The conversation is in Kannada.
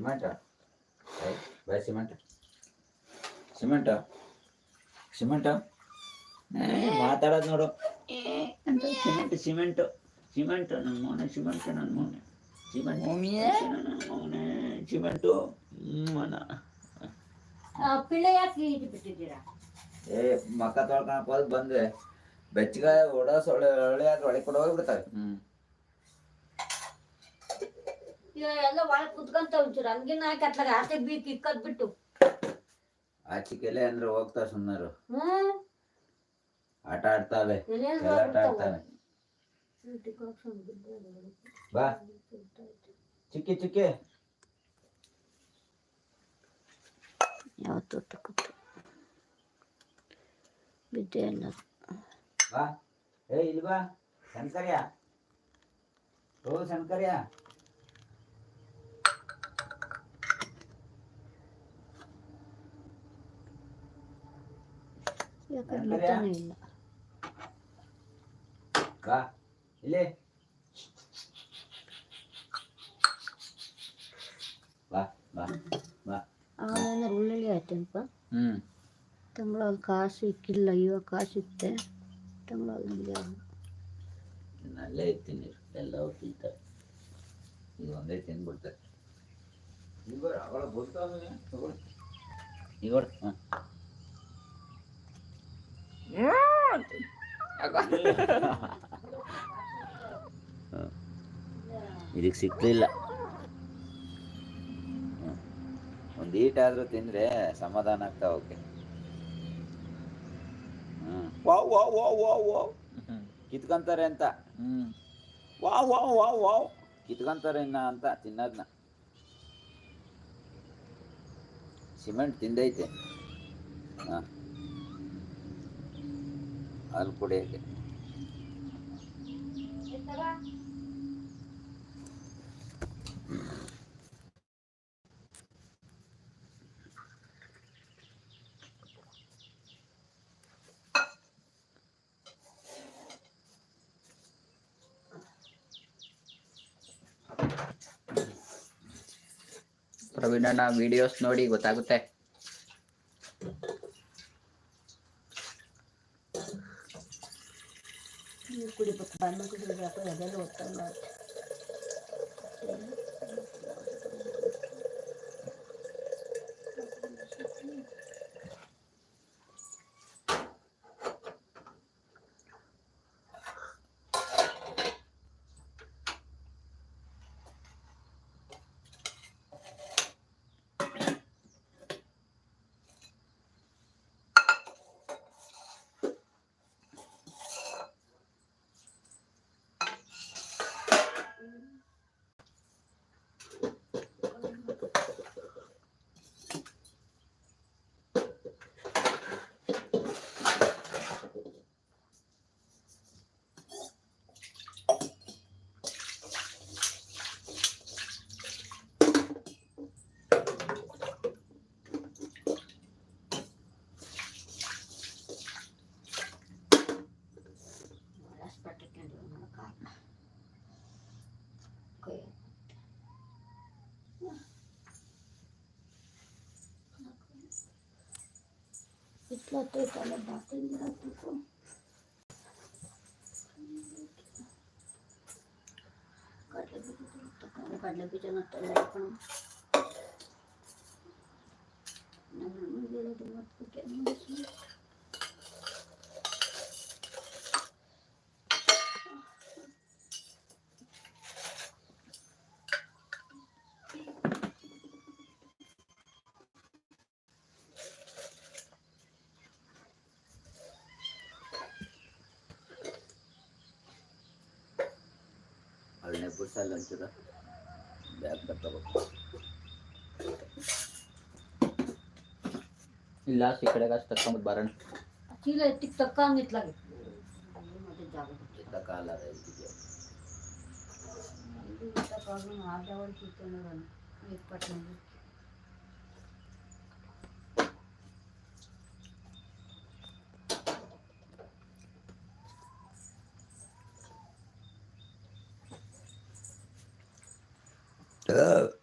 ಸಿಮೆಂಟಾ ಬಾಯ್ ಸಿಮೆಂಟ್ ಸಿಮೆಂಟಾ ಸಿಮೆಂಟಾ ಮಾತಾಡೋದು ನೋಡು ಅಂತ ಸಿಮೆಂಟ್ ಸಿಮೆಂಟು ಸಿಮೆಂಟ್ ನನ್ನ ಮೌನ ಸಿಮೆಂಟು ನನ್ನ ಮೌನ ಸಿಮೆಂಟ್ ಮೌನೆ ಸಿಮೆಂಟು ಮನ ಏ ಮಕ್ಕ ತೊಳ್ಕೊಳಕ್ ಹೋದ್ ಬಂದ್ರೆ ಬೆಚ್ಚಗ ಒಡ ಸೊಳ್ಳೆ ಒಳ್ಳೆ ಒಳಗೆ ಕೊಡೋಗ್ಬಿಡ್ತಾರೆ ಹ್ಞೂ ಯಲ್ಲ ಬಾ ಪುದ್ಕಂತಾ ಒಂದು ರಂಗಿನಾಕ್ಕೆ ಅట్లా ರಾಕೆ ಬಿ ಕಿಕ್ ಅದ್ಬಿಟ್ಟು ಆ ಚಿಕ್ಕೆಲೆಂದ್ರೆ ಹೋಗ್ತಾರ ಸುನಾರು ಹಾ ಆಟಾರ್ತಾವೆ ನೇನು ಆಟಾರ್ತಾರೆ ಬಾ ಚಿಕ್ಕ ಚಿಕ್ಕೆ ಯಾವುದು ತಕುತ್ತೆ ಬಿಡೇನ ಬಾ ಏ ಇಲ್ ಬಾ ಸಂಕರಿಯಾ ರೋ ಸಂಕರಿಯಾ ഇതൊക്കെ ഇല്ല ഇല്ലേ ಆಮೇಲೆ ಉಳ್ಳುಳ್ಳಿ ಆಯ್ತೇನಪ್ಪ ತಿಂಗಳ ಕಾಸು ಇಕ್ಕಿಲ್ಲ ಇವಾಗ ಕಾಸು ಇತ್ತೆ ತಿಂಗಳ ನಲ್ಲೇ ಇರ್ತೀನಿ ಎಲ್ಲ ತಿಂತಾರೆ ಈಗ ಒಂದೇ ತಿಂದ್ಬಿಡ್ತಾರೆ ಈಗ ಅವಳ ಬರ್ತಾವೆ ಈಗ ಹಾಂ ಇದಕ್ಕೆ ಸಿಕ್ಲಿಲ್ಲ ಒಂದು ಈಟ ಆದ್ರೂ ತಿಂದ್ರೆ ಸಮಾಧಾನ ಆಗ್ತಾ okay wow wow wow wow wow ಕಿತ್ಕೊಂತಾರೆ ಅಂತ ವಾವ್ ವಾವ್ ವಾವ್ ವಾವ್ ಕಿತ್ಕೊಂತಾರೆ ಇನ್ನ ಅಂತ ತಿನ್ನೋದನ್ನ ಸಿಮೆಂಟ್ ತಿಂದೈತೆ ಹಾಂ ಆರುコーデ ಎತ್ತ 봐 ಪ್ರವೀಣನಾ वीडियोस ನೋಡಿ ಗೊತ್ತಾಗುತ್ತೆ ಕುಡಿಬೇಕು ಬಾಣ್ಮಕ್ಳಿಗೆ ಅದೆಲ್ಲ ಓದ್ತಾವೆ ನಾವು इतना तो चलो बातें मेरा तुमको काढलं की त्यानंतर लाईट पण नाही म्हणून गेलं तेव्हा कुठे அது நான் புதுசாக லஞ்சு தான் பேக் పెట్టవచ్చు ಇಲ್ಲ ಇಕಡೆ ಕಾಸು ತಕ್ಕೊಂಬಿಟ್ಟು ಬರೋಣ ಚೀಲ ಎತ್ತಿಗೆ ತಕ್ಕ ಹಂಗೆ ಇತ್ಲಾಗೆ ತಕ್ಕಲ್ಲ ತಕ್ಕ ಆಗ ಮಾತಾಡಿ uh,